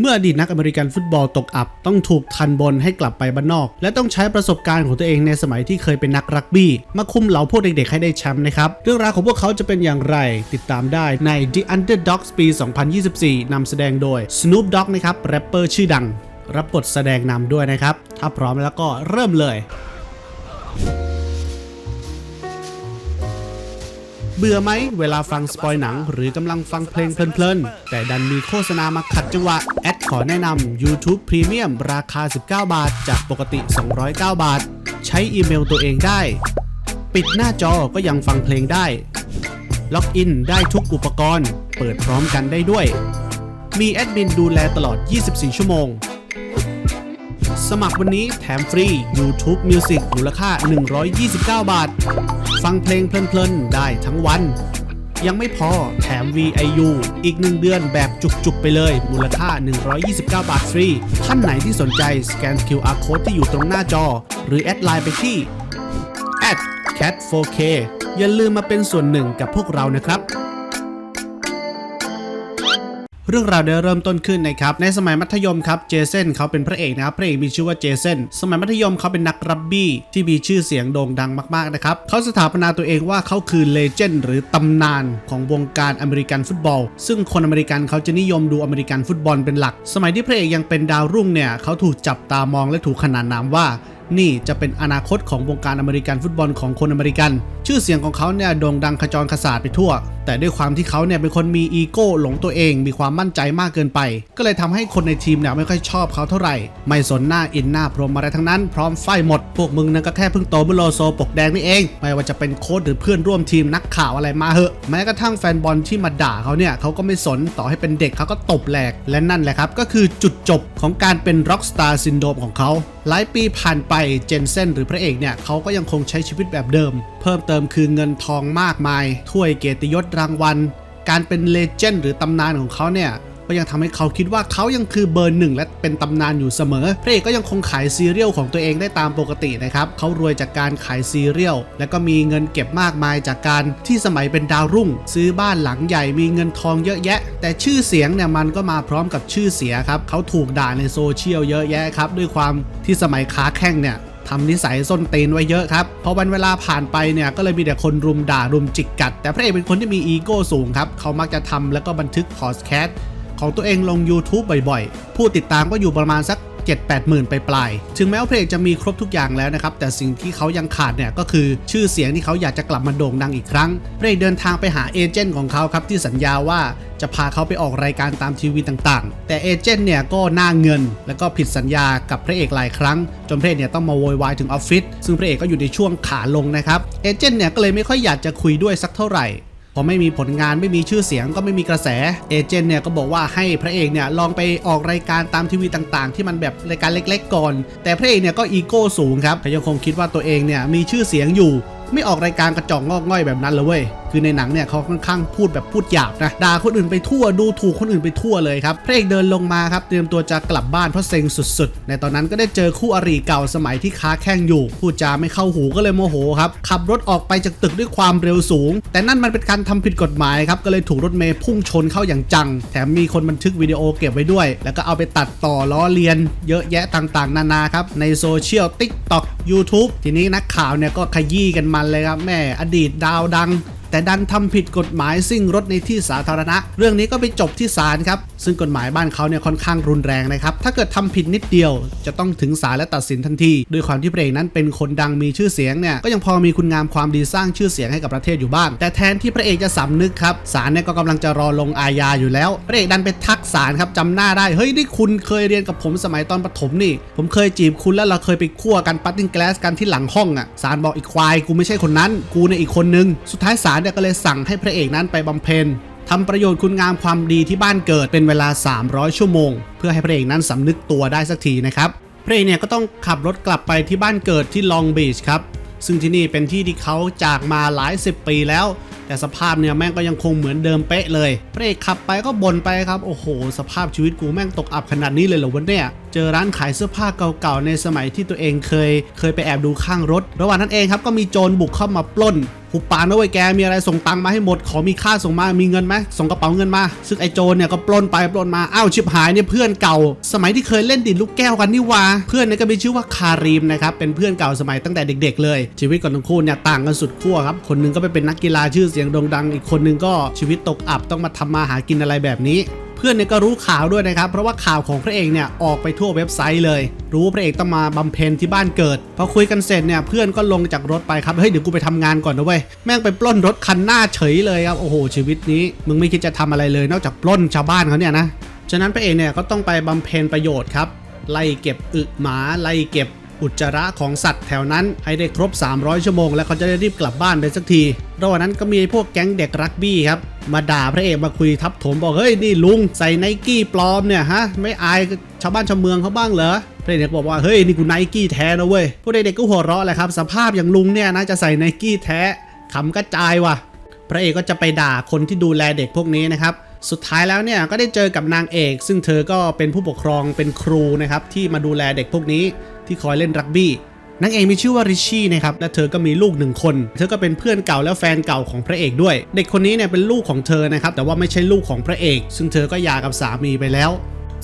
เมื่ออดีตนักอเมริกันฟุตบอลตกอับ ต้องถูกทันบนให้กลับไปบ้านนอก และต้องใช้ประสบการณ์ของตัวเองในสมัยที่เคยเป็นนักรักบี้ มาคุมเหล่าพวกเด็กๆให้ได้แชมป์นะครับ เรื่องราวของพวกเขาจะเป็นอย่างไร ติดตามได้ใน The Underdogs ปี 2024 นำแสดงโดย Snoop Dogg นะครับแรปเปอร์ชื่อดัง รับบทแสดงนำด้วยนะครับ ถ้าพร้อมแล้วก็เริ่มเลย เบื่อไหมเวลาฟังสปอยหนัง หรือกำลังฟังเพลงเพลินๆ แต่ดันมีโฆษณามาขัดจังหวะ แอดขอแนะนำ YouTube Premium ราคา 19 บาท จากปกติ 209 บาท ใช้อีเมลตัวเองได้ ปิดหน้าจอก็ยังฟังเพลงได้ ล็อกอินได้ทุกอุปกรณ์ เปิดพร้อมกันได้ด้วย มีแอดมินดูแลตลอด 24 ชั่วโมงสมัครวันนี้แถมฟรี YouTube Music มูลค่า 129 บาท ฟังเพลงเพลินๆ ได้ทั้งวัน ยังไม่พอแถม VIU อีก 1 เดือนแบบจุกๆ ไปเลย มูลค่า 129 บาทฟรี ท่านไหนที่สนใจสแกน QR Code ที่อยู่ตรงหน้าจอ หรือแอดไลน์ไปที่ @cat4k อย่าลืมมาเป็นส่วนหนึ่งกับพวกเรานะครับ เรื่องราวได้เริ่มต้นขึ้นนะครับในสมัยมัธยมครับเจเซนเขาเป็นพระเอกนะครับพระเอกมีชื่อว่าเจเซนสมัยมัธยมเขาเป็นนักรับบี้ที่มีชื่อเสียงโด่งดังมากๆนะครับเขาสถาปนาตัวเองว่าเขาคือเลเจนด์หรือตำนานของวงการอเมริกันฟุตบอล ซึ่งคนอเมริกันเขาจะนิยมดูอเมริกันฟุตบอลเป็นหลัก สมัยที่พระเอกยังเป็นดาวรุ่งเนี่ยเขาถูกจับตามองและถูกขนานนามว่า นี่จะเป็นอนาคตของวงการอเมริกันฟุตบอลของคนอเมริกัน ชื่อเสียงของเขาเนี่ยโด่งดังขจรขสาดไปทั่ว แต่ด้วยความที่เขาเนี่ยเป็นคนมีอีโก้หลงตัวเอง มีความมั่นใจมากเกินไป ก็เลยทำให้คนในทีมเนี่ยไม่ค่อยชอบเขาเท่าไหร่ ไม่สนหน้าอินหน้าพรมอะไรทั้งนั้น พร้อมไฟหมด พวกมึงนั่นก็แค่เพิ่งโตเมื่อโลโซปกแดงนี่เอง ไม่ว่าจะเป็นโค้ชหรือเพื่อนร่วมทีมนักข่าวอะไรมาเหอะ แม้กระทั่งแฟนบอลที่มาด่าเขาเนี่ยเขาก็ไม่สน ต่อให้เป็นเด็กเขาก็ตบแหลก และนั่นแหละครับก็คือจุดจบของการเป็นร็อกสตาร์ซินโดรมของเขา หลายปีผ่านไปเจนเซนหรือพระเอกเนี่ยเขาก็ยังคงใช้ชีวิตแบบเดิม เพิ่มเติมคือเงินทองมากมาย ถ้วยเกียรติยศรางวัล การเป็นเลเจนด์หรือตำนานของเขาเนี่ย ก็ยังทำให้เขาคิดว่าเขายังคือเบอร์หนึ่งและเป็นตำนานอยู่เสมอ พระเอกก็ยังคงขายซีเรียลของตัวเองได้ตามปกตินะครับเขารวยจากการขายซีเรียลและก็มีเงินเก็บมากมายจากการที่สมัยเป็นดาวรุ่ง ซื้อบ้านหลังใหญ่มีเงินทองเยอะแยะ แต่ชื่อเสียงเนี่ยมันก็มาพร้อมกับชื่อเสียครับเขาถูกด่าในโซเชียลเยอะแยะครับด้วยความที่สมัยค้าแข่งเนี่ยทำนิสัยส้นตีนไว้เยอะครับ พอวันเวลาผ่านไปเนี่ยก็เลยมีแต่คนรุมด่ารุมจิกกัด แต่พระเอกเป็นคนที่มีอีโก้สูงครับ เขามักจะทำแล้วก็บันทึกพอดแคสต์ ของตัวเองลง YouTube บ่อยๆ ผู้ติดตามก็อยู่ประมาณสัก 7 8หมื่นไปปลายๆถึงแม้ว่าเพลงจะมีครบทุกอย่างแล้วนะครับ แต่สิ่งที่เขายังขาดเนี่ยก็คือชื่อเสียงที่เขาอยากจะกลับมาโด่งดังอีกครั้งเพลงเดินทางไปหาเอเจนต์ของเขาครับที่สัญญาว่าจะพาเขาไปออกรายการตามทีวีต่างๆ แต่เอเจนต์เนี่ยก็หน้าเงิน แล้วก็ผิดสัญญากับพระเอกหลายครั้ง จนพระเอกเนี่ยต้องมาโวยวายถึงออฟฟิศซึ่งพระเอกก็อยู่ในช่วงขาลงนะครับเอเจนต์เนี่ยก็เลยไม่ค่อยอยากจะคุยด้วยสักเท่าไหร่ พอไม่มีผลงานไม่มีชื่อเสียงก็ไม่มีกระแสเอเจนต์เนี่ยก็บอกว่าให้พระเอกเนี่ยลองไปออกรายการตามทีวีต่างๆ ที่มันแบบรายการเล็ก ๆ ก่อน แต่พระเอกเนี่ยก็อีโก้สูงครับเขายังคงคิดว่าตัวเองเนี่ยมีชื่อเสียงอยู่ ไม่ออกรายการกระจอกงอกง่อยแบบนั้นเลยเว้ย คือในหนังเนี่ยเขาค่อนข้างพูดแบบพูดหยาบนะด่าคนอื่นไปทั่วดูถูกคนอื่นไปทั่วเลยครับพระเอกเดินลงมาครับเตรียมตัวจะกลับบ้านเพราะเซ็งสุดๆ ในตอนนั้นก็ได้เจอคู่อริเก่าสมัยที่ค้าแข่งอยู่พูดจาไม่เข้าหูก็เลยโมโหครับขับรถออกไปจากตึกด้วยความเร็วสูง แต่นั่นมันเป็นการทำผิดกฎหมายครับก็เลยถูกรถเมย์พุ่งชนเข้าอย่างจัง แถมมีคนบันทึกวิดีโอเก็บไว้ด้วย แล้วก็เอาไปตัดต่อล้อเลียน เยอะแยะต่างๆ นานาครับในโซเชียล TikTok YouTube ทีนี้นักข่าวเนี่ยก็ขยี้กันมันเลยครับแม่อดีตดาวดัง แต่ดันทำผิดกฎหมายซิ่งรถในที่สาธารณะ เรื่องนี้ก็ไปจบที่ศาลครับ ซึ่งกฎหมายบ้านเขาเนี่ยค่อนข้างรุนแรงนะครับ ถ้าเกิดทำผิดนิดเดียว จะต้องถึงศาลและตัดสินทันที ด้วยความที่พระเอกนั้นเป็นคนดังมีชื่อเสียงเนี่ย ก็ยังพอมีคุณงามความดีสร้างชื่อเสียงให้กับประเทศอยู่บ้าง แต่แทนที่พระเอกจะสำนึกครับ ศาลเนี่ยก็กำลังจะรอลงอาญาอยู่แล้ว พระเอกดันไปทักศาลครับจำหน้าได้ เฮ้ยนี่คุณเคยเรียนกับผมสมัยตอนประถมนี่ ผมเคยจีบคุณแล้วเราเคยไปคั่วกันปัตติ้งแกลสกันที่หลังห้องอะ ศาลบอกอีกควายกูไม่ใช่คนนั้น กูเนี่ยอีกคนนึง สุดท้ายศาลเนี่ยก็เลยสั่งให้พระเอกนั้นไปบำเพ็ญทำประโยชน์คุณงามความดีที่บ้านเกิดเป็นเวลา 300 ชั่วโมง เพื่อให้พระเอกนั้นสำนึกตัวได้สักทีนะครับพระเอกเนี่ยก็ต้องขับรถกลับไปที่บ้านเกิดที่ลองบีชครับซึ่งที่นี่เป็นที่ที่เขาจากมาหลายสิบปีแล้ว แต่สภาพเนี่ยแม่งก็ยังคงเหมือนเดิมเป๊ะเลย พระเอกขับไปก็บ่นไปครับ โอ้โห สภาพชีวิตกูแม่งตกอับขนาดนี้เลยเหรอวะเนี่ย เจอร้านขายเสื้อผ้าเก่าๆในสมัยที่ตัวเองเคย เคยไปแอบดูข้างรถ ระหว่างนั้นเองครับก็มีโจรบุกเข้ามาปล้น หุบปากนะเว้ยแกมีอะไรส่งตังค์มาให้หมดขอมีค่าส่งมามีเงินไหมส่งกระเป๋าเงินมา ซึ่งไอโจรเนี่ยก็ปล้นไปปล้นมาอ้าวชิบหายเนี่ยเพื่อนเก่า สมัยที่เคยเล่นดิดลูกแก้วกันนี่วาเพื่อนเนี่ยก็มีชื่อว่าคารีมนะครับเป็นเพื่อนเก่าสมัยตั้งแต่เด็ก ๆ เลย ชีวิตของทั้งคู่เนี่ยต่างกันสุดขั้วครับคนหนึงก็ไปเป็นนักกีฬาชื่อเสียงโด่งดัง อีกคนหนึงก็ชีวิตตกอับต้องมาทำมาหากินอะไรแบบนี้ เพื่อนเนี่ยก็รู้ข่าวด้วยนะครับ เพราะว่าข่าวของพระเอกเนี่ยออกไปทั่วเว็บไซต์เลย รู้ว่าพระเอกต้องมาบำเพ็ญที่บ้านเกิดพอคุยกันเสร็จเนี่ยเพื่อนก็ลงจากรถไปครับเฮ้ยเดี๋ยวกูไปทำงานก่อนนะเว้ยแม่งไปปล้นรถคันหน้าเฉยเลยครับโอ้โหชีวิตนี้ มึงไม่คิดจะทำอะไรเลย นอกจากปล้นชาวบ้านเขาเนี่ยนะฉะนั้นพระเอกเนี่ยก็ต้องไปบำเพ็ญประโยชน์ครับไล่เก็บอึหมาไล่เก็บ อุจจาระของสัตว์แถวนั้นให้ได้ครบ 300 ชั่วโมง แล้วเขาจะได้รีบกลับบ้านไปสักที ระหว่างนั้นก็มีพวกแก๊งเด็กรักบี้ครับ มาด่าพระเอกมาคุยทับถมบอกเฮ้ยนี่ลุงใส่ไนกี้ปลอมเนี่ยฮะไม่อายชาวบ้านชาวเมืองเขาบ้างเหรอพระเอกก็บอกว่าเฮ้ยนี่กูไนกี้แท้นะเว้ยพวกเด็กๆก็หัวเราะแหละครับสภาพอย่างลุงเนี่ยนะจะใส่ไนกี้แท้ขำกระจายว่ะ พระเอกก็จะไปด่าคนที่ดูแลเด็กพวกนี้นะครับสุดท้ายแล้วเนี่ยก็ได้เจอกับนางเอก ซึ่งเธอก็เป็นผู้ปกครองเป็นครูนะครับที่มาดูแลเด็กพวกนี้ ที่คอยเล่นรักบี้นางเอกมีชื่อว่าริชชี่นะครับ และเธอก็มีลูกหนึ่งคน เธอก็เป็นเพื่อนเก่าและแฟนเก่าของพระเอกด้วย เด็กคนนี้เนี่ยเป็นลูกของเธอนะครับ แต่ว่าไม่ใช่ลูกของพระเอก ซึ่งเธอก็หย่ากับสามีไปแล้ว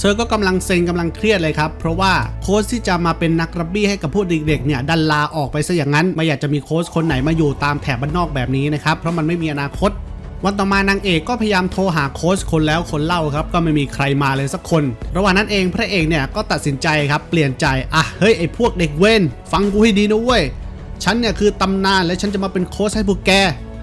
เธอก็กำลังเซ็งกำลังเครียดเลยครับ เพราะว่าโค้ชที่จะมาเป็นนักรักบี้ให้กับพวกเด็กๆเนี่ยดันลาออกไปซะอย่างนั้น ไม่อยากจะมีโค้ชคนไหนมาอยู่ตามแถบบ้านนอกแบบนี้นะครับ เพราะมันไม่มีอนาคต วันต่อมานางเอกก็พยายามโทรหาโค้ชคนแล้วคนเล่าครับ ก็ไม่มีใครมาเลยสักคน ระหว่างนั้นเองพระเอกเนี่ยก็ตัดสินใจครับเปลี่ยนใจอะเฮ้ยไอ้พวกเด็กเว้นฟังกูให้ดีนะเว้ยฉันเนี่ยคือตำนานและฉันจะมาเป็นโค้ชให้พวกแก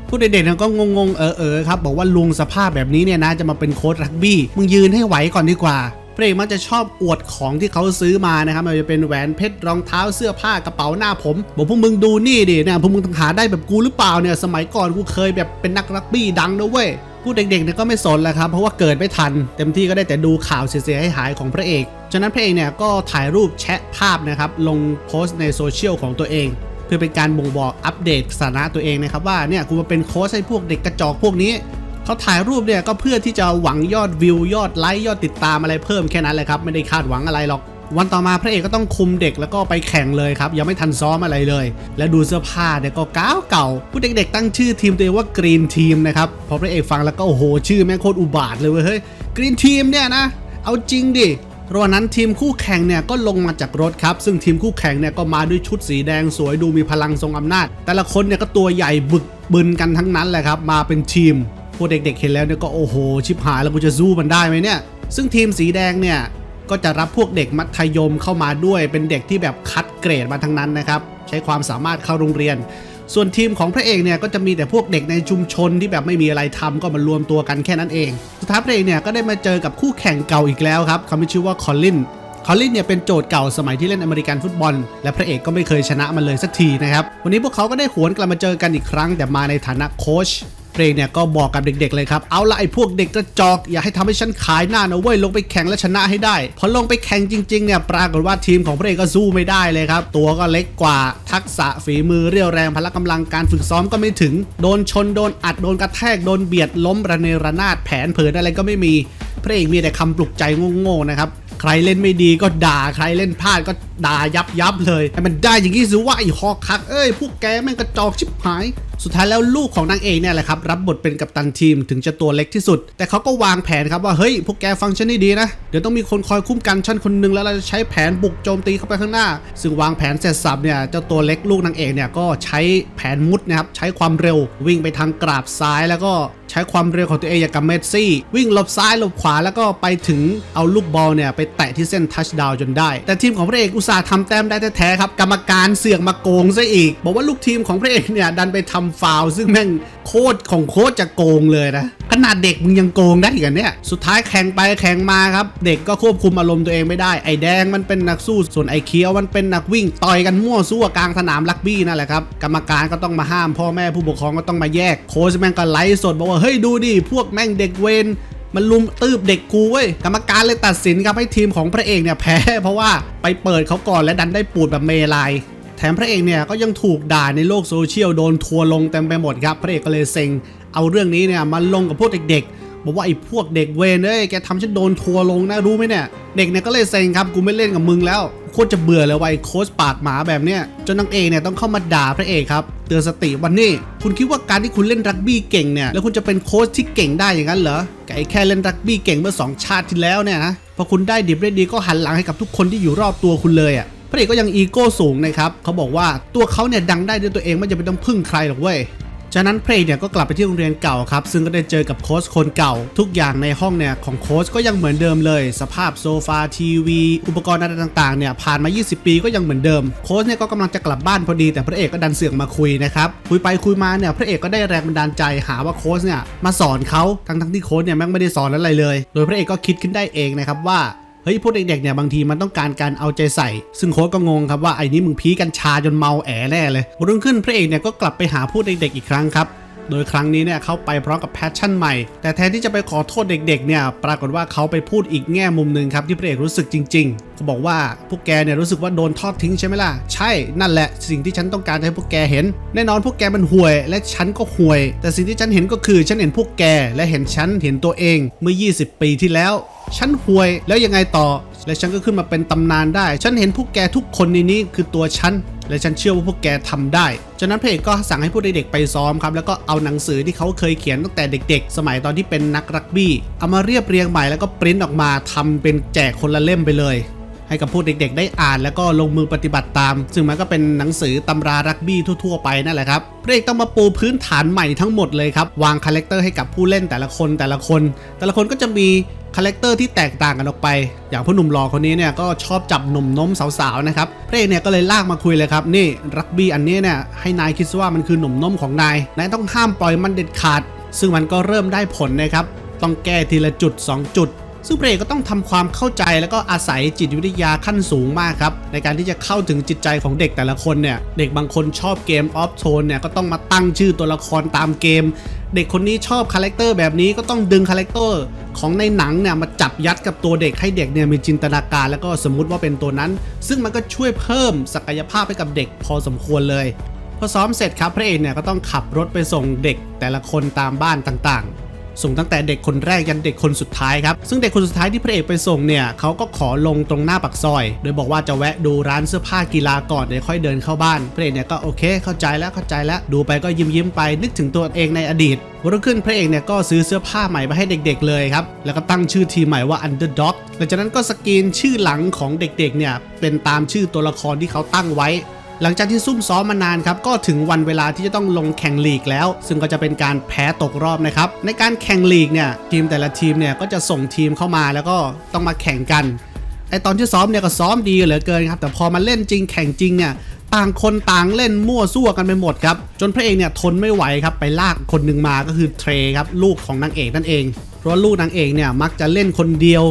ผู้เด็กๆก็งงๆเออเออๆครับบอกว่าลุงสภาพแบบนี้เนี่ยนะจะมาเป็นโค้ชรักบี้มึงยืนให้ไหวก่อนดีกว่า ระเอกมักจะชอบอวดของที่เขาซื้อมานะครับไม่ว่าจะเป็นแหวนเพชรรองเท้าเสื้อผ้ากระเป๋าหน้าผมบอกพวกมึงดูนี่ดิเนี่ยพวกมึงหาได้แบบกูหรือเปล่าเนี่ยสมัยก่อนกูเคยแบบเป็นนักรักบี้ดังนะเว้ยผู้เด็กๆเนี่ยก็ไม่สนแล้วครับเพราะว่าเกิดไม่ทัน เต็มที่ก็ได้แต่ดูข่าวเสียๆหายของพระเอก ฉะนั้นพระเอกเนี่ยก็ถ่ายรูปแชะภาพนะครับลงโพสต์ในโซเชียลของตัวเอง เพื่อเป็นการบ่งบอกอัปเดตสถานะตัวเองนะครับว่าเนี่ยกูมาเป็นโค้ชให้พวกเด็กกระจอกพวกนี้ เขาถ่ายรูปเนี่ยก็เพื่อที่จะหวังยอดวิวยอดไลค์ยอดติดตามอะไรเพิ่มแค่นั้นแหละครับไม่ได้คาดหวังอะไรหรอกวันต่อมาพระเอกก็ต้องคุมเด็กแล้วก็ไปแข่งเลยครับ ยังไม่ทันซ้อมอะไรเลย และดูเสื้อผ้าเนี่ยก็ก้าวเก่าผู้เด็กๆตั้งชื่อทีมตัวเองว่ากรีนทีมนะครับพอพระเอกฟังแล้วก็โอ้โหชื่อแม่งโคตรอุบาทเลยเว้ยเฮ้ยกรีนทีมเนี่ยนะ เอาจริงดิระหว่างนั้นทีมคู่แข่งเนี่ยก็ลงมาจากรถครับ ซึ่งทีมคู่แข่งเนี่ยก็มาด้วยชุดสีแดงสวยดูมีพลังทรงอำนาจ แต่ละคนเนี่ยก็ตัวใหญ่บึกบึนกันทั้งนั้นแหละครับ มาเป็นทีม วกเด็กๆเห็นแล้วเนี่ยก็โอ้โห ชิบหายแล้วกูจะสู้มันได้ไหมเนี่ย ซึ่งทีมสีแดงเนี่ยก็จะรับพวกเด็กมัธยมเข้ามาด้วยเป็นเด็กที่แบบคัดเกรดมาทั้งนั้นนะครับ ใช้ความสามารถเข้าโรงเรียน ส่วนทีมของพระเอกเนี่ยก็จะมีแต่พวกเด็กในชุมชนที่แบบไม่มีอะไรทำก็มารวมตัวกันแค่นั้นเอง สุดท้ายพระเอกเนี่ยก็ได้มาเจอกับคู่แข่งเก่าอีกแล้วครับเขามีชื่อว่าคอลลินคอลลินเนี่ยเป็นโจทย์เก่าสมัยที่เล่นอเมริกันฟุตบอล และพระเอกก็ไม่เคยชนะมันเลยสักทีนะครับ วันนี้พวกเขาก็ได้หวนกลับมาเจอกันอีกครั้ง แต่มาในฐานะโค้ช พระเนี่ยก็บอกกับเด็กๆเลยครับ เอาละไอ้พวกเด็กกระจอก อย่าให้ทำให้ฉันขายหน้านะเว้ยลงไปแข่งและชนะให้ได้ พอลงไปแข่งจริงๆเนี่ยปรากฏว่าทีมของพระเอกก็สู้ไม่ได้เลยครับ ตัวก็เล็กกว่าทักษะฝีมือเรี่ยวแรงพละกำลังการฝึกซ้อมก็ไม่ถึง โดนชนโดนอัดโดนกระแทกโดนเบียดล้มระเนระนาดแผนเผินอะไรก็ไม่มี พระเอกมีแต่คำปลุกใจโง่ๆนะครับใครเล่นไม่ดีก็ด่าใครเล่นพลาดก็ ด่ายับยับเลยให้มันได้อย่างนี้สิว่าไอ้ฮอคักเอ้ยพวกแกแม่งกระจอกชิบหายสุดท้ายแล้วลูกของนางเอกเนี่ยแหละครับรับบทเป็นกัปตันทีมถึงจะตัวเล็กที่สุด แต่เขาก็วางแผนครับว่าเฮ้ยพวกแกฟังฉันให้ดีนะ เดี๋ยวต้องมีคนคอยคุ้มกันฉันคนหนึงแล้วเราจะใช้แผนบุกโจมตีเข้าไปข้างหน้า ซึ่งวางแผนเสร็จสับเนี่ยเจ้าตัวเล็กลูกนางเอกเนี่ยก็ใช้แผนมุดนะครับใช้ความเร็ว วิ่งไปทางกราบซ้ายแล้วก็ใช้ความเร็วของตัวเองอย่างกับเมสซี่ วิ่งหลบซ้ายหลบขวาแล้วก็ไปถึงเอาลูกบอลเนี่ยไปแตะที่เส้นทัชดาวจนได้ แต่ทีมของพระเอกอุตส่าห์ทำแต้มได้แท้ๆครับกรรมการเสือกมาโกงซะอีก บอกว่าลูกทีมของพระเอกเนี่ยดันไปทำฟาวซึ่งแม่งโคตรของโคตรจะโกงเลยนะขนาดเด็กมึงยังโกงได้อีกันเนี่ยสุดท้ายแข่งไปแข่งมาครับ เด็กก็ควบคุมอารมณ์ตัวเองไม่ได้ไอ้แดงมันเป็นนักสู้ส่วนไอ้เคียวมันเป็นนักวิ่งต่อยกันมั่วซั่วกลางสนามลักบี้นั่นแหละครับกรรมการก็ต้องมาห้ามพ่อแม่ผู้ปกครองก็ต้องมาแยก โค้ชแม่งก็ไลฟ์สดบอกว่าเฮ้ยดูดิพวกแม่งเด็กเวน มันลุมตืบเด็กกูเว้ยกรรมการเลยตัดสินครับให้ทีมของพระเอกเนี่ยแพ้ เพราะว่าไปเปิดเขาก่อนและดันได้ปูดแบบเมลายแถมพระเอกเนี่ยก็ยังถูกด่าในโลกโซเชียลโดนทัวลงเต็มไปหมดครับ พระเอกก็เลยเซ็ง เอาเรื่องนี้เนี่ยมาลงกับพวกเด็กๆบอกว่าไอ้พวกเด็กเวนเอ้ยแกทำฉันโดนทัวลงนะรู้ไหมเนี่ย เด็กเนี่ยก็เลยเซ็งครับกูไม่เล่นกับมึงแล้วโคตรจะเบื่อเลยว่ะไอ้โค้ชปากหมาแบบเนี้ยจนนางเอกเนี่ยต้องเข้ามาด่าพระเอกครับ เตือนสติวันนี้คุณคิดว่าการที่คุณเล่นรักบี้เก่งเนี่ยแล้วคุณจะเป็นโค้ชที่เก่งได้อย่างนั้นเหรอไก่แค่เล่นรักบี้เก่งเมื่อสองชาติที่แล้วเนี่ยนะพอคุณได้ดิบได้ดีก็หันหลังให้กับทุกคนที่อยู่รอบตัวคุณเลยอะ่ะพระเอกก็ยังอีโก้สูงนะครับเขาบอกว่าตัวเขาเนี่ยดังได้ด้วยตัวเองไม่จำเป็นต้องพึ่งใครหรอกเว้ย จากนั้นเพลเนี่ยก็กลับไปที่โรงเรียนเก่าครับ ซึ่งก็ได้เจอกับโค้ชคนเก่า ทุกอย่างในห้องเนี่ยของโค้ชก็ยังเหมือนเดิมเลย สภาพโซฟาทีวี อุปกรณ์อะไรต่างๆเนี่ยผ่านมา 20 ปีก็ยังเหมือนเดิม โค้ชเนี่ยก็กำลังจะกลับบ้านพอดีแต่พระเอกก็ดันเสือกมาคุยนะครับคุยไปคุยมาเนี่ยพระเอกก็ได้แรงบันดาลใจหาว่าโค้ชเนี่ยมาสอนเขาทั้งๆที่โค้ชเนี่ยแม่งไม่ได้สอนอะไรเลย โดยพระเอกก็คิดขึ้นได้เองนะครับว่า ฮ้ยพวกเด็กๆเนี่ยบางทีมันต้องการการเอาใจใส่ ซึ่งโค้ชก็งงครับว่าไอ้นี่มึงพีกัญชาจนเมาแอแน่เลยวนรุ่งขึ้นพระเอกเนี่ยก็กลับไปหาพวกเด็กๆอีกครั้งครับ โดยครั้งนี้เนี่ยเขาไปพร้อมกับแพชชั่นใหม่ แต่แทนที่จะไปขอโทษเด็กๆเนี่ยปรากฏว่าเขาไปพูดอีกแง่มุมหนึ่งครับที่พระเอกรู้สึกจริงๆเขาบอกว่าพวกแกเนี่ยรู้สึกว่าโดนทอดทิ้งใช่ไหมล่ะใช่นั่นแหละสิ่งที่ฉันต้องการจะให้พวกแกเห็น แน่นอนพวกแกมันห่วย และฉันก็ห่วย แต่สิ่งที่ฉันเห็นก็คือฉันเห็นพวกแกและเห็นฉันเห็นตัวเองเมื่อ 20 ปีที่แล้วฉันห่วยแล้วยังไงต่อ และฉันก็ขึ้นมาเป็นตำนานได้ ฉันเห็นพวกแกทุกคนในนี้คือตัวฉัน และฉันเชื่อว่าพวกแกทำได้ จากนั้นพระเอกก็สั่งให้พวกเด็กๆไปซ้อมครับ แล้วก็เอาหนังสือที่เขาเคยเขียนตั้งแต่เด็ก ๆ สมัยตอนที่เป็นนักรักบี้ เอามาเรียบเรียงใหม่แล้วก็ปริ้นออกมาทำเป็นแจกคนละเล่มไปเลยให้กับพวกเด็กๆ ได้อ่านแล้วก็ลงมือปฏิบัติตาม ซึ่งมันก็เป็นหนังสือตำรารักบี้ทั่วๆ ไปนั่นแหละครับพระเอกต้องมาปูพื้นฐานใหม่ทั้งหมดเลยครับ วางคาแรคเตอร์ให้กับผู้เล่นแต่ละคนแต่ละคน แต่ละคนก็จะมี คาแรคเตอร์ที่แตกต่างกันออกไป อย่างผู้หนุ่มหล่อคนนี้เนี่ยก็ชอบจับหนุ่มน้มสาวๆนะครับพระเอกเนี่ยก็เลยลากมาคุยเลยครับนี่รักบี้อันนี้เนี่ยให้นายคิดว่ามันคือหนุ่มน้มของนายนายต้องห้ามปล่อยมันเด็ดขาด ซึ่งมันก็เริ่มได้ผลนะครับต้องแก้ทีละจุดสองจุดซึ่งพระเอกก็ต้องทำความเข้าใจแล้วก็อาศัยจิตวิทยาขั้นสูงมากครับ ในการที่จะเข้าถึงจิตใจของเด็กแต่ละคนเนี่ย เด็กบางคนชอบเกมออฟโทนเนี่ย ก็ต้องมาตั้งชื่อตัวละครตามเกม เด็กคนนี้ชอบคาแรคเตอร์แบบนี้ก็ต้องดึงคาแรคเตอร์ของในหนังเนี่ยมาจับยัดกับตัวเด็กให้เด็กเนี่ยมีจินตนาการแล้วก็สมมุติว่าเป็นตัวนั้น ซึ่งมันก็ช่วยเพิ่มศักยภาพให้กับเด็กพอสมควรเลยพอซ้อมเสร็จครับพระเอกเนี่ยก็ต้องขับรถไปส่งเด็กแต่ละคนตามบ้านต่างๆ ส่งตั้งแต่เด็กคนแรกยันเด็กคนสุดท้ายครับ ซึ่งเด็กคนสุดท้ายที่พระเอกไปส่งเนี่ยเขาก็ขอลงตรงหน้าปากซอย โดยบอกว่าจะแวะดูร้านเสื้อผ้ากีฬาก่อนเดี๋ยวค่อยเดินเข้าบ้านพระเอกเนี่ยก็โอเค เข้าใจแล้วเข้าใจแล้วดูไปก็ยิ้มยิ้มไปนึกถึงตัวเองในอดีตวันรุ่งขึ้นพระเอกเนี่ยก็ซื้อเสื้อผ้าใหม่มาให้เด็กๆเลยครับแล้วก็ตั้งชื่อทีมใหม่ว่า Underdog หลังจากนั้นก็สกรีนชื่อหลังของเด็กๆเนี่ยเป็นตามชื่อตัวละครที่เขาตั้งไว้ หลังจากที่ซุ่มซ้อมมานานครับก็ถึงวันเวลาที่จะต้องลงแข่งลีกแล้ว ซึ่งก็จะเป็นการแพ้ตกรอบนะครับในการแข่งลีกเนี่ยทีมแต่ละทีมเนี่ยก็จะส่งทีมเข้ามาแล้วก็ต้องมาแข่งกันไอตอนที่ซ้อมเนี่ยก็ซ้อมดีเหลือเกินครับแต่พอมาเล่นจริงแข่งจริงเนี่ยต่างคนต่างเล่นมั่วซั่วกันไปหมดครับ จนพระเอกเนี่ยทนไม่ไหวครับไปลากคนหนึ่งมาก็คือเทรครับลูกของนางเอกนั่นเอง เพราะลูกนางเอกเนี่ยมักจะเล่นคนเดียว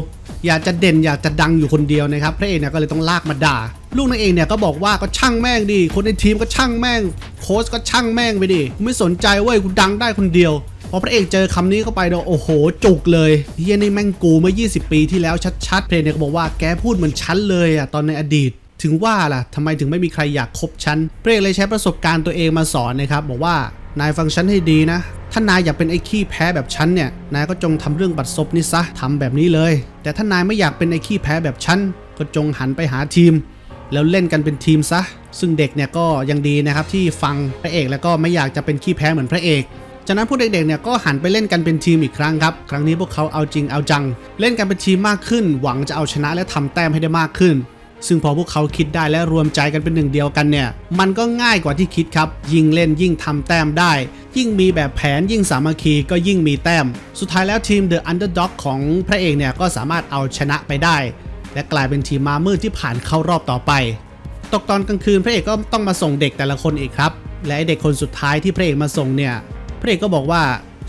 อยากจะเด่นอยากจะดังอยู่คนเดียวนะครับ พระเอกเนี่ยก็เลยต้องลากมาด่า ลูกนางเอกเนี่ยก็บอกว่าก็ช่างแม่งดิคนในทีมก็ช่างแม่ง โค้ชก็ช่างแม่งไปดิไม่สนใจเว้ยกูดังได้คนเดียวพอพระเอกเจอคำนี้เข้าไปเนาะโอ้โห จุกเลยเฮียนี่แม่งกูเมื่อ 20 ปีที่แล้วชัดๆ เพลงเนี่ยก็บอกว่าแกพูดเหมือนฉันเลยอะตอนในอดีต ถึงว่าล่ะทำไมถึงไม่มีใครอยากคบฉันพระเอกเลยใช้ประสบการณ์ตัวเองมาสอนนะครับ บอกว่านายฟังฉันให้ดีนะ ถ้านายอยากเป็นไอ้ขี้แพ้แบบฉันเนี่ย นายก็จงทำเรื่องบัตรซบนี่ซะทำแบบนี้เลย แต่ถ้านายไม่อยากเป็นไอ้ขี้แพ้แบบฉันก็จงหันไปหาทีม แล้วเล่นกันเป็นทีมซะ ซึ่งเด็กเนี่ยก็ยังดีนะครับที่ฟังพระเอกแล้วก็ไม่อยากจะเป็นขี้แพ้เหมือนพระเอก จากนั้นพวกเด็กๆเนี่ยก็หันไปเล่นกันเป็นทีมอีกครั้งครับ ครั้งนี้พวกเขาเอาจริงเอาจัง เล่นกันเป็นทีมมากขึ้น หวังจะเอาชนะและทำแต้มให้ได้มากขึ้น ซึ่งพอพวกเขาคิดได้และรวมใจกันเป็นหนึ่งเดียวกันเนี่ย มันก็ง่ายกว่าที่คิดครับ ยิ่งเล่นยิ่งทำแต้มได้ ยิ่งมีแบบแผนยิ่งสามัคคีก็ยิ่งมีแต้ม สุดท้ายแล้วทีม The Underdog ของพระเอกเนี่ยก็สามารถเอาชนะไปได้ และกลายเป็นทีมมามืดที่ผ่านเข้ารอบต่อไป ตกตอนกลางคืนพระเอกก็ต้องมาส่งเด็กแต่ละคนอีกครับ และไอเด็กคนสุดท้ายที่พระเอกมาส่งเนี่ย พระเอกก็บอกว่า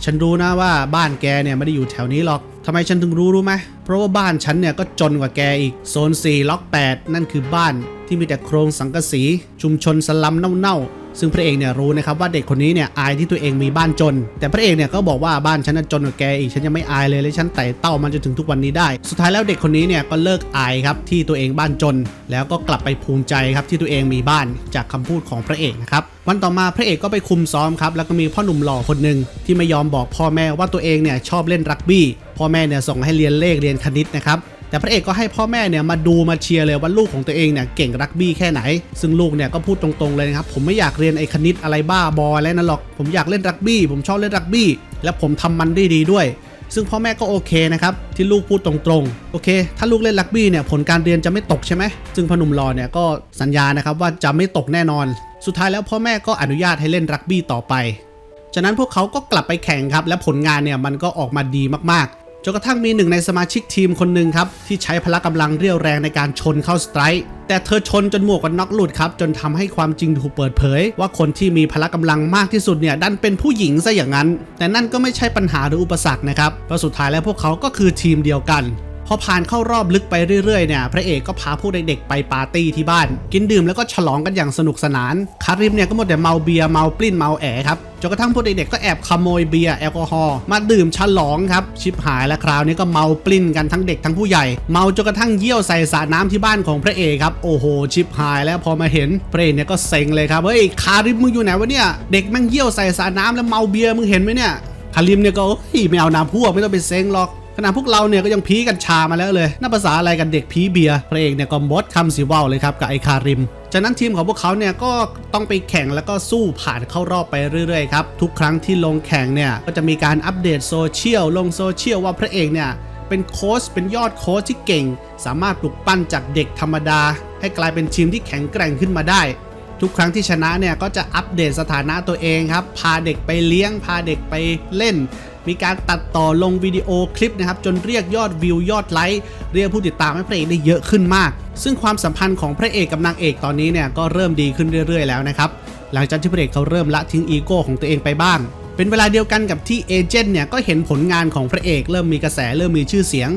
ฉันรู้นะว่าบ้านแกเนี่ยไม่ได้อยู่แถวนี้หรอกทำไมฉันถึงรู้รู้ไหมเพราะว่าบ้านฉันเนี่ยก็จนกว่าแกอีกโซน4ล็อก8 นั่นคือบ้านที่มีแต่โครงสังกะสี ชุมชนสลัมเน่าๆ ซึ่งพระเอกเนี่ยรู้นะครับว่าเด็กคนนี้เนี่ยอายที่ตัวเองมีบ้านจน แต่พระเอกเนี่ยก็บอกว่าบ้านฉันน่ะจนกว่าแกอีกฉันยังไม่อายเลยและฉันไต่เต้ามันจนถึงทุกวันนี้ได้ สุดท้ายแล้วเด็กคนนี้เนี่ยก็เลิกอายครับที่ตัวเองบ้านจน แล้วก็กลับไปภูมิใจครับที่ตัวเองมีบ้านจากคำพูดของพระเอกนะครับวันต่อมาพระเอกก็ไปคุมซ้อมครับแล้วก็มีพ่อหนุ่มหล่อคนหนึ่งที่ไม่ยอมบอกพ่อแม่ว่าตัวเองเนี่ยชอบเล่นรักบี้พ่อแม่เนี่ยส่งให้เรียนเลขเรียนคณิตนะครับ แต่พระเอกก็ให้พ่อแม่เนี่ยมาดูมาเชียร์เลยว่าลูกของตัวเองเนี่ยเก่งรักบี้แค่ไหน ซึ่งลูกเนี่ยก็พูดตรงๆเลยนะครับผมไม่อยากเรียนไอ้คณิตอะไรบ้าบออะไรนั่นหรอก ผมอยากเล่นรักบี้ ผมชอบเล่นรักบี้ และผมทำมันได้ดีด้วย ซึ่งพ่อแม่ก็โอเคนะครับที่ลูกพูดตรงๆ โอเค ถ้าลูกเล่นรักบี้เนี่ยผลการเรียนจะไม่ตกใช่ไหมซึ่งพหนุ่มรอเนี่ยก็สัญญานะครับว่าจะไม่ตกแน่นอน สุดท้ายแล้วพ่อแม่ก็อนุญาตให้เล่นรักบี้ต่อไป จากนั้นพวกเขาก็กลับไปแข่งครับและผลงานเนี่ยมันก็ออกมาดีมากๆ จนกระทั่งมีหนึ่งในสมาชิกทีมคนหนึ่งครับ ที่ใช้พละกำลังเรียวแรงในการชนเข้าสไตร์แต่เธอชนจนหมวกกันน็อกหลุดครับ จนทำให้ความจริงถูกเปิดเผย ว่าคนที่มีพละกำลังมากที่สุดเนี่ยดันเป็นผู้หญิงซะอย่างนั้น แต่นั่นก็ไม่ใช่ปัญหาหรืออุปสรรคนะครับเพราะสุดท้ายแล้วพวกเขาก็คือทีมเดียวกัน พอผ่านเข้ารอบลึกไปเรื่อยๆเนี่ยพระเอกก็พาพวกเด็กๆไปปาร์ตี้ที่บ้าน กินดื่มแล้วก็ฉลองกันอย่างสนุกสนานคาริมเนี่ยก็หมดแต่เมาเบียร์เมาปลิ้นเมาแอครับจนกระทั่งพวกเด็กๆก็แอบขโมยเบียร์แอลกอฮอล์มาดื่มฉลองครับ ชิบหายแล้วคราวนี้ก็เมาปลิ้นกันทั้งเด็กทั้งผู้ใหญ่ เมาจนกระทั่งเยี่ยวใส่สระน้ำที่บ้านของพระเอกครับ โอ้โห ชิบหายแล้วพอมาเห็นพระเอกเนี่ยก็เซ็งเลยครับ เฮ้ย คาริมมึงอยู่ไหนวะเนี่ย เด็กแม่งเยี่ยวใส่สระน้ำแล้วเมาเบียร์มึงเห็นไหมเนี่ยคาริมเนี่ยก็ไม่เอาน้ำพวกไม่ต้องไปเซ็งหรอก ขณะพวกเราเนี่ยก็ยังพีกัญชามาแล้วเลยน่าภาษาอะไรกันเด็กพีเบียร์พระเอกเนี่ยก็มดคำสิว่าวเลยครับกับไอคาริมจากนั้นทีมของพวกเขาเนี่ยก็ต้องไปแข่งแล้วก็สู้ผ่านเข้ารอบไปเรื่อยๆครับทุกครั้งที่ลงแข่งเนี่ยก็จะมีการอัปเดตโซเชียลลงโซเชียลว่าพระเอกเนี่ยเป็นโค้ชเป็นยอดโค้ชที่เก่ง สามารถปลุกปั้นจากเด็กธรรมดา ให้กลายเป็นทีมที่แข็งแกร่งขึ้นมาได้ ทุกครั้งที่ชนะเนี่ยก็จะอัปเดตสถานะตัวเองครับ พาเด็กไปเลี้ยง พาเด็กไปเล่น มีการตัดต่อลงวิดีโอคลิปนะครับจนเรียกยอดวิวยอดไลค์เรียกผู้ติดตามให้พระเอกได้เยอะขึ้นมาก ซึ่งความสัมพันธ์ของพระเอกกับนางเอกตอนนี้เนี่ยก็เริ่มดีขึ้นเรื่อย ๆ แล้วนะครับหลังจากที่พระเอกเขาเริ่มละทิ้งอีโก้ของตัวเองไปบ้างเป็นเวลาเดียวกันกับที่เอเจนต์เนี่ยก็เห็นผลงานของพระเอกเริ่มมีกระแสเริ่มมีชื่อเสียง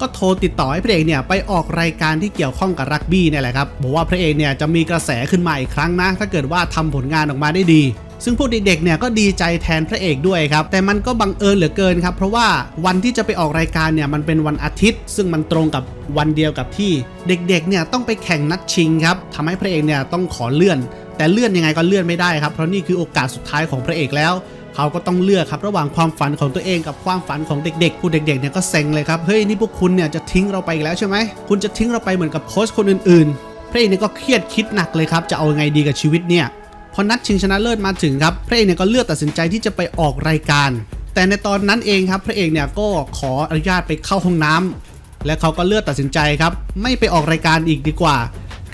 ก็โทรติดต่อให้พระเอกเนี่ยไปออกรายการที่เกี่ยวข้องกับรักบี้เนี่ยแหละครับบอกว่าพระเอกเนี่ยจะมีกระแสขึ้นมาอีกครั้งนะ ถ้าเกิดว่าทำผลงานออกมาได้ดี ซึ่งพวกเด็กๆเนี่ยก็ดีใจแทนพระเอกด้วยครับ แต่มันก็บังเอิญเหลือเกินครับ เพราะว่าวันที่จะไปออกรายการเนี่ยมันเป็นวันอาทิตย์ ซึ่งมันตรงกับวันเดียวกับที่เด็กๆเนี่ยต้องไปแข่งนัดชิงครับทำให้พระเอกเนี่ยต้องขอเลื่อน แต่เลื่อนยังไงก็เลื่อนไม่ได้ครับเพราะนี่คือโอกาสสุดท้ายของพระเอกแล้วเขาก็ต้องเลือกครับระหว่างความฝันของตัวเองกับความฝันของเด็กๆ ผู้เด็กๆเนี่ยก็เซ็งเลยครับ เฮ้ยนี่พวกคุณเนี่ยจะทิ้งเราไปอีกแล้วใช่ไหม คุณจะทิ้งเราไปเหมือนกับโค้ชคนอื่นๆ พระเอกเนี่ยก็เครียดคิดหนักเลยครับ จะเอาไงดีกับชีวิตเนี่ย พอนัดชิงชนะเลิศมาถึงครับพระเอกเนี่ยก็เลือกตัดสินใจที่จะไปออกรายการ แต่ในตอนนั้นเองครับพระเอกเนี่ยก็ขออนุญาตไปเข้าห้องน้ำและเขาก็เลือกตัดสินใจครับไม่ไปออกรายการอีกดีกว่า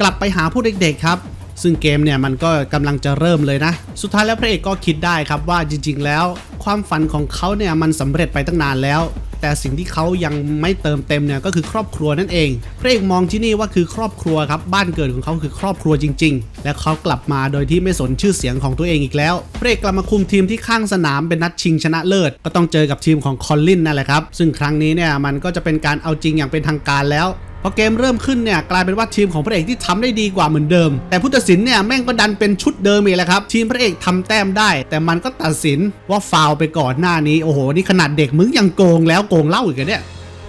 กลับไปหาผู้เด็กๆครับซึ่งเกมเนี่ยมันก็กำลังจะเริ่มเลยนะ สุดท้ายแล้วพระเอกก็คิดได้ครับว่าจริง ๆ แล้ว ความฝันของเขาเนี่ยมันสำเร็จไปตั้งนานแล้ว แต่สิ่งที่เขายังไม่เติมเต็มเนี่ยก็คือครอบครัวนั่นเองพระเอกมองที่นี่ว่าคือครอบครัวครับบ้านเกิดของเขาคือครอบครัวจริง ๆ และเขากลับมาโดยที่ไม่สนชื่อเสียงของตัวเองอีกแล้วพระเอกกลับมาคุมทีมที่ข้างสนามเป็นนัดชิงชนะเลิศ ก็ต้องเจอกับทีมของคอลลินนั่นแหละครับซึ่งครั้งนี้เนี่ยมันก็จะเป็นการเอาจริงอย่างเป็นทางการแล้วพอเกมเริ่มขึ้นเนี่ยกลายเป็นว่าทีมของพระเอกที่ทำได้ดีกว่าเหมือนเดิม แต่ผู้ตัดสินเนี่ยแม่งก็ดันเป็นชุดเดิมอีกแล้วครับ ทีมพระเอกทำแต้มได้ แต่มันก็ตัดสินว่าฟาวไปก่อนหน้านี้โอ้โหนี่ขนาดเด็กมึงยังโกงแล้วโกงเล่าอีกเนี่ย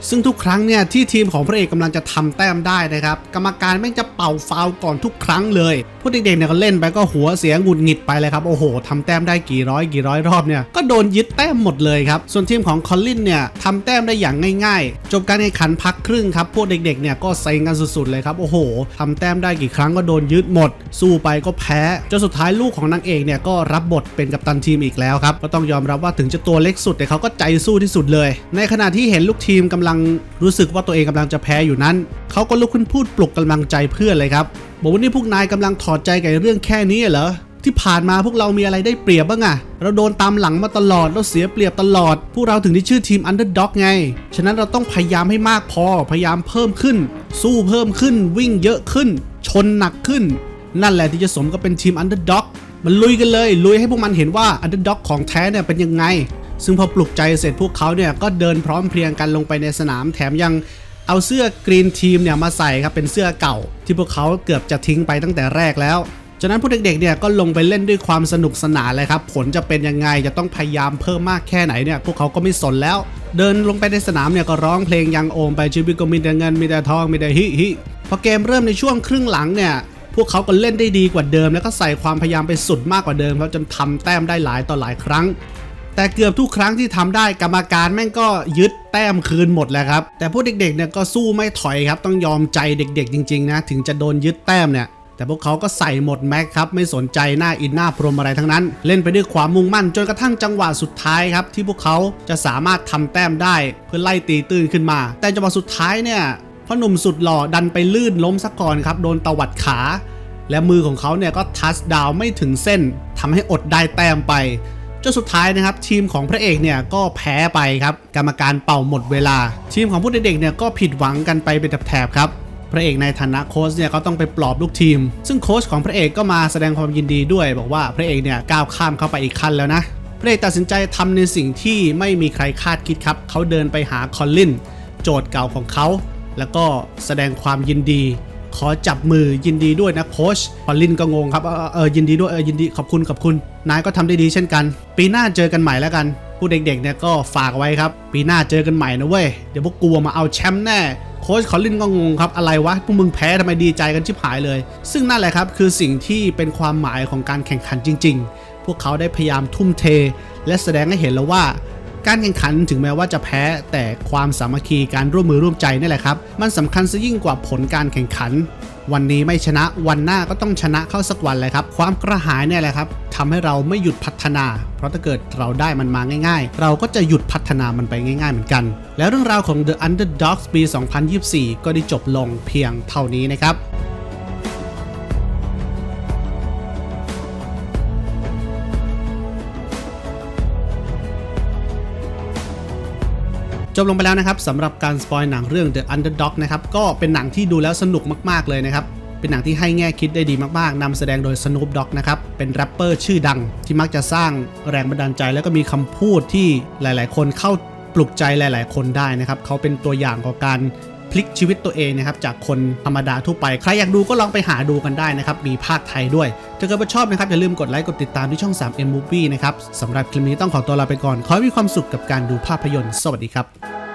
ซึ่งทุกครั้งเนี่ยที่ทีมของพระเอกกำลังจะทำแต้มได้นะครับ กรรมการแม่งจะเป่าฟาวก่อนทุกครั้งเลยผู้เด็กๆเนี่ยก็เล่นไปก็หัวเสียหงุดหงิดไปเลยครับโอ้โหทำแต้มได้กี่ร้อยกี่ร้อยรอบเนี่ยก็โดนยึดแต้มหมดเลยครับส่วนทีมของคอลลินเนี่ยทำแต้มได้อย่างง่ายๆ จบการแข่งขันพักครึ่งครับพวกเด็กๆเนี่ยก็เซ็งกันสุดๆเลยครับโอ้โหทำแต้มได้กี่ครั้งก็โดนยึดหมด สู้ไปก็แพ้จนสุดท้ายลูกของนางเอกเนี่ยก็รับบทเป็นกัปตันทีมอีกแล้วครับก็ต้องยอมรับว่าถึงจะตัวเล็กสุดแต่เขาก็ใจสู้ที่สุดเลย ในขณะที่เห็นลูกทีมกำลังรู้สึกว่าตัวเองกำลังจะแพ้อยู่นั้น เขาก็ลุกขึ้นพูดปลุกกำลังใจเพื่อนเลยครับบอกว่านี่พวกนายกำลังถอดใจกับเรื่องแค่นี้เหรอที่ผ่านมาพวกเรามีอะไรได้เปรียบบ้างอะเราโดนตามหลังมาตลอด เราเสียเปรียบตลอด พวกเราถึงได้ชื่อทีม Underdog ไง ฉะนั้นเราต้องพยายามให้มากพอ พยายามเพิ่มขึ้น สู้เพิ่มขึ้น วิ่งเยอะขึ้น ชนหนักขึ้น นั่นแหละที่จะสมกับเป็นทีม Underdog มันลุยกันเลย ลุยให้พวกมันเห็นว่า Underdog ของแท้เนี่ยเป็นยังไง ซึ่งพอปลุกใจเสร็จพวกเขาเนี่ยก็เดินพร้อมเพรียงกันลงไปในสนามแถมยังเอาเสื้อกรีนทีมเนี่ยมาใส่ครับเป็นเสื้อเก่า ที่พวกเขาเกือบจะทิ้งไปตั้งแต่แรกแล้วจากนั้นพวกเด็กๆเนี่ยก็ลงไปเล่นด้วยความสนุกสนานเลยครับ ผลจะเป็นยังไงจะต้องพยายามเพิ่มมากแค่ไหนเนี่ยพวกเขาก็ไม่สนแล้ว เดินลงไปในสนามเนี่ยก็ร้องเพลงยังโอมไปชีวิตก็มีแต่เงินมีแต่ทองมีแต่ฮิฮิพอเกมเริ่มในช่วงครึ่งหลังเนี่ยพวกเขาก็เล่นได้ดีกว่าเดิม แล้วก็ใส่ความพยายามไปสุดมากกว่าเดิมครับจนทำแต้มได้หลายต่อหลายครั้ง แต่เกือบทุกครั้งที่ทำได้กรรมการแม่งก็ยึดแต้มคืนหมดแหละครับ แต่พวกเด็กๆเนี่ยก็สู้ไม่ถอยครับ ต้องยอมใจเด็กๆ จริงๆนะ ถึงจะโดนยึดแต้มเนี่ย แต่พวกเขาก็ใส่หมดแม็กครับ ไม่สนใจหน้าอินหน้าพรมอะไรทั้งนั้น เล่นไปด้วยความมุ่งมั่นจนกระทั่งจังหวะสุดท้ายครับ ที่พวกเขาจะสามารถทำแต้มได้เพื่อไล่ตีตื้นขึ้นมา แต่จังหวะสุดท้ายเนี่ยพ่อหนุ่มสุดหล่อดันไปลื่นล้มซะก่อนครับ โดนตวัดขา และมือของเขาเนี่ยก็ทัชดาวไม่ถึงเส้นทำให้อดได้แต้มไป จนสุดท้ายนะครับทีมของพระเอกเนี่ยก็แพ้ไปครับกรรมการเป่าหมดเวลา ทีมของผู้เด็กๆเนี่ยก็ผิดหวังกันไปเป็นแถบๆครับพระเอกในฐานะโค้ชเนี่ยก็ต้องไปปลอบลูกทีม ซึ่งโค้ชของพระเอกก็มาแสดงความยินดีด้วย บอกว่าพระเอกเนี่ยก้าวข้ามเข้าไปอีกขั้นแล้วนะพระเอกตัดสินใจทำในสิ่งที่ไม่มีใครคาดคิดครับเขาเดินไปหาคอลลินโจทย์เก่าของเขาแล้วก็แสดงความยินดี ขอจับมือยินดีด้วยนะโค้ชพอลลินก็งงครับเออยินดีด้วยเออยินดีขอบคุณขอบคุณ นายก็ทำได้ดีเช่นกัน ปีหน้าเจอกันใหม่แล้วกัน ผู้เด็กๆเนี่ยก็ฝากไว้ครับ ปีหน้าเจอกันใหม่นะเว้ยเดี๋ยวพวกกูมาเอาแชมป์แน่โค้ชคอลลินก็งงครับอะไรวะพวกมึงแพ้ทำไมดีใจกันชิบหายเลย ซึ่งนั่นแหละครับคือสิ่งที่เป็นความหมายของการแข่งขันจริง ๆ พวกเขาได้พยายามทุ่มเท และแสดงให้เห็นแล้วว่า การแข่งขันถึงแม้ว่าจะแพ้แต่ความสามัคคีการร่วมมือร่วมใจนี่แหละครับ มันสำคัญซะยิ่งกว่าผลการแข่งขัน วันนี้ไม่ชนะวันหน้าก็ต้องชนะเข้าสักวันเลยครับ ความกระหายเนี่ยแหละครับทำให้เราไม่หยุดพัฒนา เพราะถ้าเกิดเราได้มันมาง่าย ๆ เราก็จะหยุดพัฒนามันไปง่าย ๆ เหมือนกัน แล้วเรื่องราวของ The Underdogs ปี 2024 ก็ได้จบลงเพียงเท่านี้นะครับ จบลงไปแล้วนะครับสำหรับการสปอยหนังเรื่อง The Underdog นะครับก็เป็นหนังที่ดูแล้วสนุกมากๆเลยนะครับเป็นหนังที่ให้แง่คิดได้ดีมากๆ นำแสดงโดย Snoop Dogg นะครับ เป็นแรปเปอร์ชื่อดัง ที่มักจะสร้างแรงบันดาลใจ แล้วก็มีคำพูดที่หลายๆ คนเข้าปลุกใจหลาย ๆ คนได้นะครับ เขาเป็นตัวอย่างของการ พลิกชีวิตตัวเองนะครับจากคนธรรมดาทั่วไป ใครอยากดูก็ลองไปหาดูกันได้นะครับ มีภาคไทยด้วย ถ้าเกิดว่าชอบนะครับ อย่าลืมกดไลค์กดติดตามที่ช่อง 3M Movie นะครับสำหรับคลิปนี้ต้องขอตัวลาไปก่อน ขอให้มีความสุขกับการดูภาพยนตร์ สวัสดีครับ